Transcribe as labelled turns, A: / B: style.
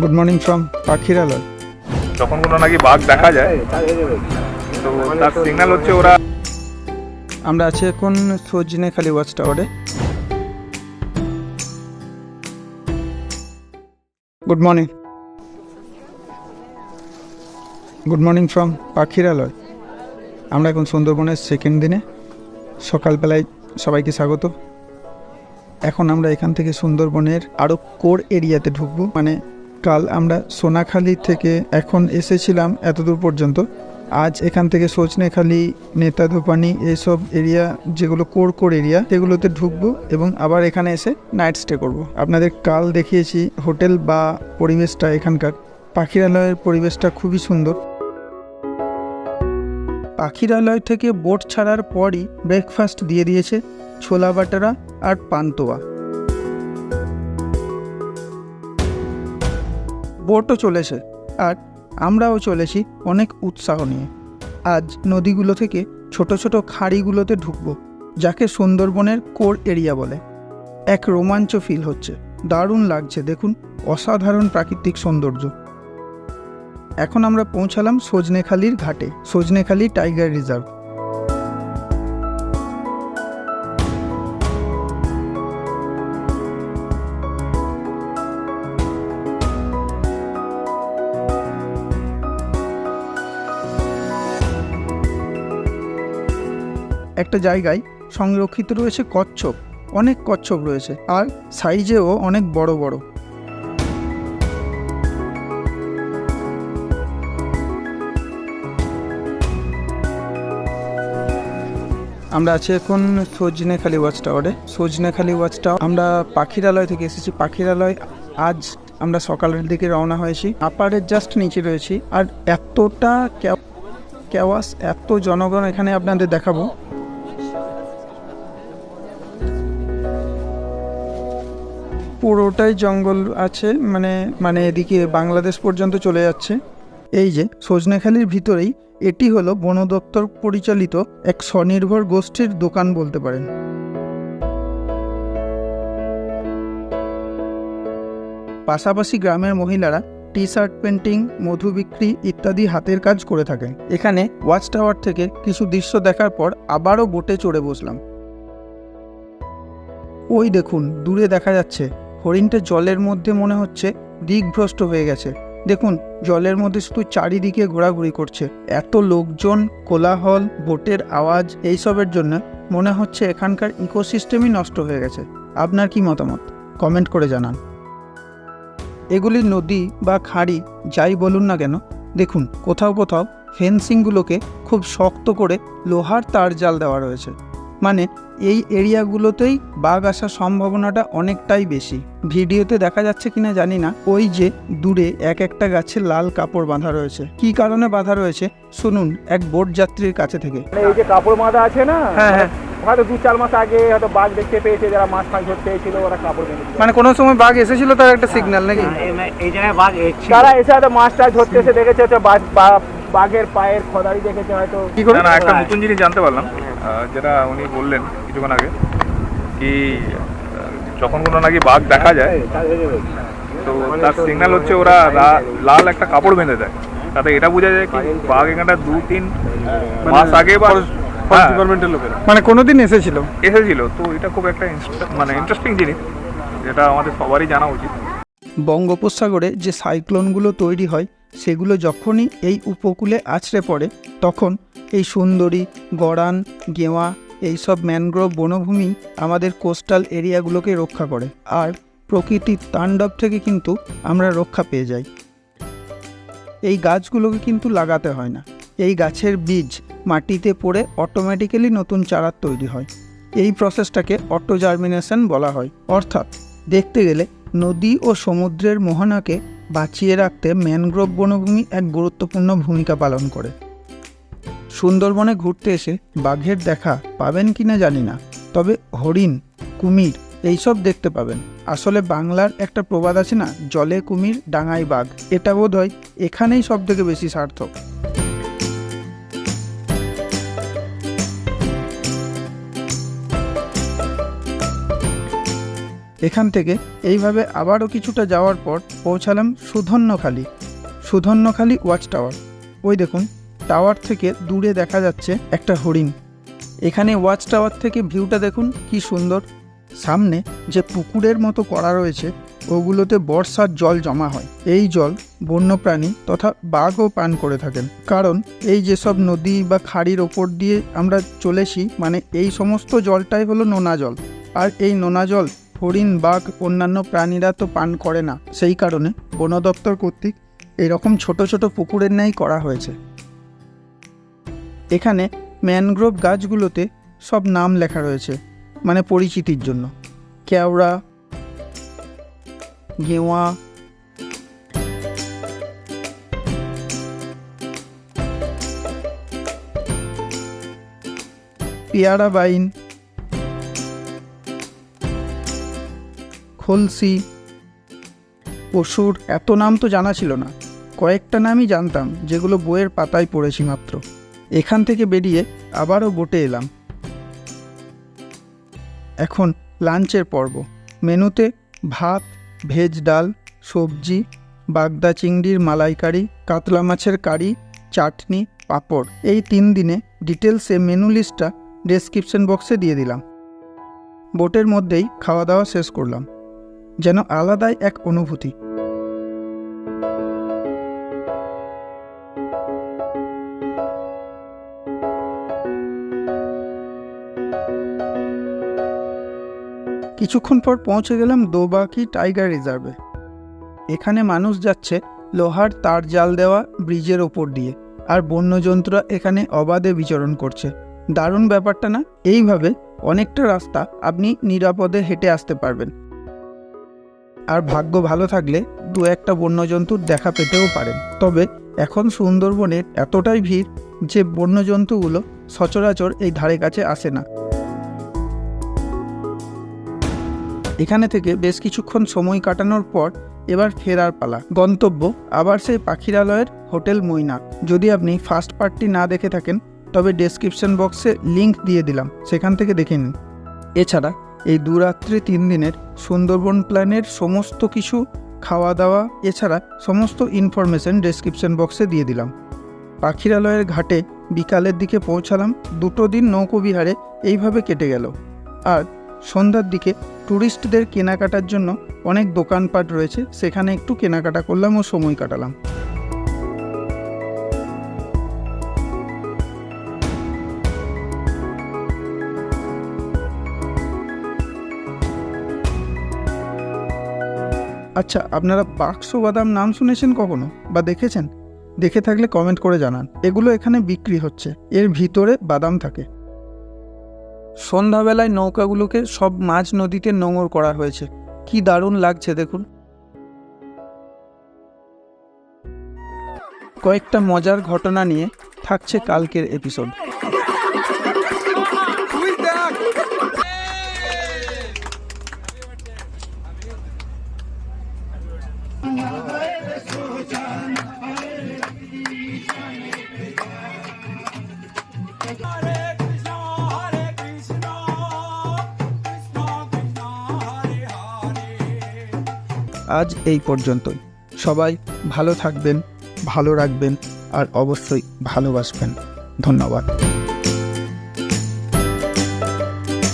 A: Good morning from পাখিরালয়
B: যখন কোনো নাকি বাঘ দেখা যায় তো তার সিগন্যাল হচ্ছে ওরা
A: আমরা আছি এখন সজনেখালি ওয়াচ টাওয়ারে good morning good morning from Pakhiralay আমরা এখন সুন্দরবনের সেকেন্ড দিনে। সকালবেলায় সবাইকে স্বাগত। এখন আমরা এখান থেকে সুন্দরবনের আরও কোর এরিয়াতে ঢুকবো। মানে কাল আমরা সোনাখালি থেকে এখন এসেছিলাম এতদূর পর্যন্ত। আজ এখান থেকে সজনেখালি, নেতাধোপানি এইসব এরিয়া, যেগুলো কোর কোর এরিয়া, সেগুলোতে ঢুকবো এবং আবার এখানে এসে নাইট স্টে করব। আপনাদের কাল দেখিয়েছি হোটেল বা পরিবেশটা এখানকার। পাখিরালয়ের পরিবেশটা খুবই সুন্দর। পাখিরালয় থেকে বোট ছাড়ার পরই ব্রেকফাস্ট দিয়ে দিয়েছে ছোলা বাটারা আর পান্তোয়া। বোটও চলেছে আর আমরাও চলেছি অনেক উৎসাহ নিয়ে। আজ নদীগুলো থেকে ছোট ছোট খাড়িগুলোতে ঢুকবো, যাকে সুন্দরবনের কোর এরিয়া বলে। এক রোমাঞ্চ ফিল হচ্ছে। দারুণ লাগছে, দেখুন, অসাধারণ প্রাকৃতিক সৌন্দর্য। এখন আমরা পৌঁছালাম সজনেখালির ঘাটে, সজনেখালি টাইগার রিজার্ভ। একটা জায়গায় সংরক্ষিত রয়েছে কচ্ছপ, অনেক কচ্ছপ রয়েছে, আর সাইজেও অনেক বড় বড়। আমরা আছি এখন সজনেখালি ওয়াচ টাওয়ারে। সজনেখালি ওয়াচ টাওয়ার, আমরা পাখিরালয় থেকে এসেছি। পাখিরালয়, আজ আমরা সকালের দিকে রওনা হয়েছি। আপারের জাস্ট নিচে রয়েছি। আর এতটা কেওয়াস, এত জনগণ এখানে আপনাদের দেখাবো। পুরোটাই জঙ্গল আছে মানে মানে এদিকে বাংলাদেশ পর্যন্ত চলে যাচ্ছে। এই যে, সজনেখালির ভিতরেই এটি হলো বন দপ্তর পরিচালিত এক স্বনির্ভর গোষ্ঠীর দোকান বলতে পারেন। পাশাপাশি গ্রামের মহিলারা টি শার্ট পেন্টিং, মধু বিক্রি ইত্যাদি হাতের কাজ করে থাকেন। এখানে ওয়াচ টাওয়ার থেকে কিছু দৃশ্য দেখার পর আবারও বোটে চড়ে বসলাম। ওই দেখুন, দূরে দেখা যাচ্ছে হরিণটা জলের মধ্যে মনে হচ্ছে দিকভ্রষ্ট হয়ে গেছে। দেখুন, জলের মধ্যে শুধু চারিদিকে ঘোরাঘুরি করছে। এত লোকজন, কোলাহল, বোটের আওয়াজ, এইসবের জন্য মনে হচ্ছে এখানকার ইকোসিস্টেমই নষ্ট হয়ে গেছে। আপনার কি মতামত? কমেন্ট করে জানান। এগুলি নদী বা খাড়ি, যাই বলুন না কেন, দেখুন, কোথাও কোথাও ফেন্সিংগুলোকে খুব শক্ত করে লোহার তার জাল দেওয়া রয়েছে। মানে এই এরিয়াগুলোতেই বাঘ আসার সম্ভাবনাটা অনেকটাই বেশি। ভিডিওতে দেখা যাচ্ছে কিনা জানি না ওই যে দূরে এক একটা গাছে লাল কাপড় বাঁধা রয়েছে। কি কারণে বাঁধা রয়েছে? শুনুন এক বোট যাত্রীর কাছে থেকে।
C: মানে এই যে কাপড় বাঁধা আছে না
A: হ্যাঁ হ্যাঁ।
C: হয়তো দু চার মাস আগে হয়তো বাঘ দেখতে পেয়েছে যারা মাছ ফাঁস ধরতে এসেছিল ওরা কাপড় বেঁধে
A: মানে কোনো সময় বাঘ এসেছিল তার একটা সিগন্যাল নাকি?
D: এই জায়গায় বাঘ এসেছিল।
C: তারা এসে হয়তো মাছ টাছ ধরতে এসে দেখেছে হয়তো বাঘ- বা- বাঘের পায়ের খদারি দেখেছে হয়তো।
A: কি করে?
B: না একটা নতুন জিনিস জানতে পারলাম। যেটা উনি বললেন কিছুক্ষণ আগে কি যখন কোনো নাকি বাঘ দেখা যায় তো তার সিগন্যাল হচ্ছে ওরা লাল একটা কাপড় বেঁধে দেয়। তাতে এটা বোঝা যায় কি বাঘ এখানটা দু তিন মাস আগে বা ডিপার্টমেন্টের লোকেরা।
A: মানে কোনোদিন এসেছিল?
B: এসেছিল তো এটা খুব একটা মানে ইন্টারেস্টিং জিনিস যেটা আমাদের সবারই জানা উচিত।
A: বঙ্গোপসাগরে যে সাইক্লোনগুলো তৈরি হয় সেগুলো যখনই এই উপকূলে আছড়ে পড়ে তখন এই সুন্দরী, গড়ান, গেওয়া এইসব ম্যানগ্রোভ বনভূমি আমাদের কোস্টাল এরিয়াগুলোকে রক্ষা করে। আর প্রকৃতির তাণ্ডব থেকে কিন্তু আমরা রক্ষা পেয়ে যাই। এই গাছগুলোকে কিন্তু লাগাতে হয় না। এই গাছের বীজ মাটিতে পড়ে অটোমেটিক্যালি নতুন চারা তৈরি হয়। এই প্রসেসটাকে অটো জার্মিনেশন বলা হয়। অর্থাৎ দেখতে গেলে নদী ও সমুদ্রের মোহনাকে বাঁচিয়ে রাখতে ম্যানগ্রোভ বনভূমি এক গুরুত্বপূর্ণ ভূমিকা পালন করে। সুন্দরবনে ঘুরতে এসে বাঘের দেখা পাবেন কি না জানি না, তবে হরিণ, কুমির এইসব দেখতে পাবেন। আসলে বাংলার একটা প্রবাদ আছে না, জলে কুমির, ডাঙায় বাঘ। এটা বোধ হয় এখানেই সব থেকে বেশি সার্থক। এখান থেকে এইভাবে আবারও কিছুটা যাওয়ার পর পৌঁছালাম সুধন্যখালী। সুধন্যখালি ওয়াচ টাওয়ার ওই দেখুন টাওয়ার থেকে দূরে দেখা যাচ্ছে একটা হরিণ। এখানে ওয়াচ টাওয়ার থেকে ভিউটা দেখুন, কি সুন্দর। সামনে যে পুকুরের মতো করা রয়েছে, ওগুলোতে বর্ষার জল জমা হয়। এই জল বন্যপ্রাণী তথা বাঘও পান করে থাকেন। কারণ এই যেসব নদী বা খাড়ির ওপর দিয়ে আমরা চলেছি মানে এই সমস্ত জলটাই হলো নোনা জল। আর এই নোনা জল হরিণ, বাঘ, অন্যান্য প্রাণীরা তো পান করে না। সেই কারণে বন দপ্তর কর্তৃক এরকম ছোট ছোট পুকুরের ন্যায় করা হয়েছে। এখানে ম্যানগ্রোভ গাছগুলোতে সব নাম লেখা রয়েছে মানে পরিচিতির জন্য। কেওড়া, গেওয়া পেয়ারা বাইন খলসি। পশুর এত নাম তো জানা ছিল না। কয়েকটা নামই জানতাম, যেগুলো বইয়ের পাতায় পড়েছি মাত্র। এখান থেকে বেরিয়ে আবারও বোটে এলাম। এখন লাঞ্চের পর্ব। মেনুতে ভাত, ভেজ ডাল, সবজি, বাগদা চিংড়ির মালাইকারি, কাতলা মাছের কারি, চাটনি, পাঁপড়। এই তিন দিনে ডিটেলসে মেনু লিস্টটা ডেসক্রিপশন বক্সে দিয়ে দিলাম। বোটের মধ্যেই খাওয়া দাওয়া শেষ করলাম। যেন আলাদাই এক অনুভূতি। কিছুক্ষণ পর পৌঁছে গেলাম দোবাকি টাইগার রিজার্ভে। এখানে মানুষ যাচ্ছে লোহার তার জাল দেওয়া ব্রিজের ওপর দিয়ে, আর বন্যজন্তুরা এখানে অবাধে বিচরণ করছে। দারুণ ব্যাপারটা না? এইভাবে অনেকটা রাস্তা আপনি নিরাপদে হেঁটে আসতে পারবেন। আর ভাগ্য ভালো থাকলে দু একটা বন্যজন্তুর দেখা পেতেও পারেন। তবে এখন সুন্দরবনের এতটাই ভিড় যে বন্যজন্তুগুলো সচরাচর এই ধারে কাছে আসে না। এখানে থেকে বেশ কিছুক্ষণ সময় কাটানোর পর এবার ফেরার পালা। গন্তব্য আবার সেই পাখিরালয়ের হোটেল মৈনাক। যদি আপনি ফার্স্ট পার্টটি না দেখে থাকেন, তবে ডেসক্রিপশন বক্সে লিংক দিয়ে দিলাম। সেখান থেকে দেখে নিন। এছাড়া এই দুরাত্রি তিন দিনের সুন্দরবন প্ল্যানের সমস্ত কিছু খাওয়া দাওয়া এছাড়া সমস্ত ইনফরমেশন ডেসক্রিপশন বক্সে দিয়ে দিলাম। পাখিরালয়ের ঘাটে বিকালের দিকে পৌঁছালাম। দুটো দিন নৌকোবিহারে এইভাবে কেটে গেল। আর সন্ধ্যার দিকে ট্যুরিস্টদের কেনাকাটার জন্য অনেক দোকানপাট রয়েছে, সেখানে একটু কেনাকাটা করলাম ও সময় কাটালাম। আচ্ছা আপনারা বাক্স বাদাম নাম শুনেছেন কখনো বা দেখেছেন? দেখে থাকলে কমেন্ট করে জানান। এগুলো এখানে বিক্রি হচ্ছে, এর ভিতরে বাদাম থাকে। সন্ধ্যাবেলায় নৌকাগুলোকে সব মাঝ নদীতে নোঙর করা হয়েছে। কি দারুণ লাগছে, দেখুন। কয়েকটা মজার ঘটনা নিয়ে থাকছে কালকের এপিসোড। আজ এই পর্যন্তই। সবাই ভালো থাকবেন ভালো রাখবেন আর অবশ্যই ভালোবাসবেন। ধন্যবাদ।